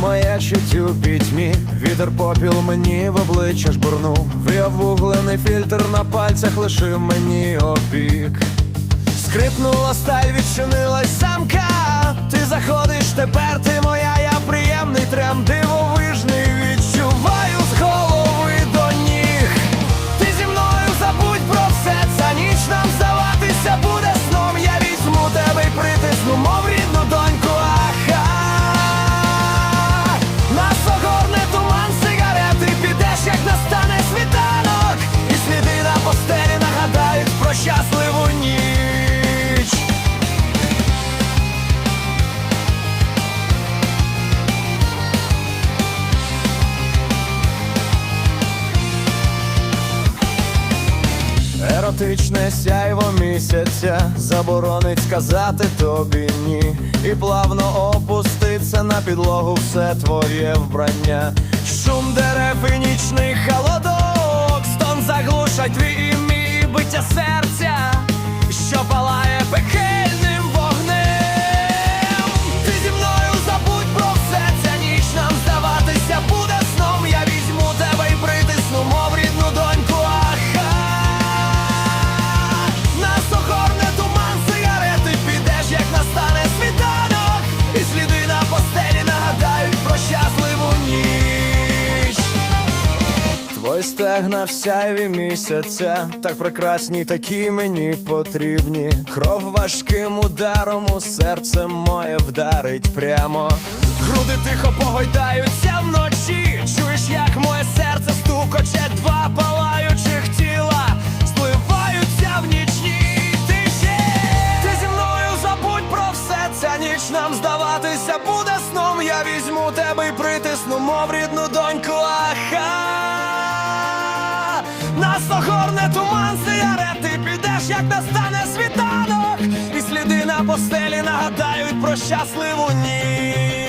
моє у пітьмі, вітер попіл мені в обличчя жбурнув, Вияв вуглений фільтр на пальцях лишив мені опік. Скрипнула сталь, відчинилась самка. Ти заходиш тепер, ти моя, я приємний Еротичне сяйво місяця. Заборонить сказати тобі ні. І плавно опуститься на підлогу все твоє вбрання. Шум дерев і нічний холодок. Стон заглушать твій і мій биття серця Стегна в сяйві місяця, так прекрасні, такі мені потрібні. Кров важким ударом у серце моє вдарить прямо. Груди тихо погойдаються вночі. Чуєш, як моє серце стукоче, два палаючих тіла спливаються в нічній тиші. Ти зі мною забудь про все, ця ніч нам здаватися буде сном. Я візьму тебе і притисну, мов рідну доньку, аха. Нас огорне туман сигарети, підеш, як настане світанок, і сліди на постелі нагадають про щасливу ніч.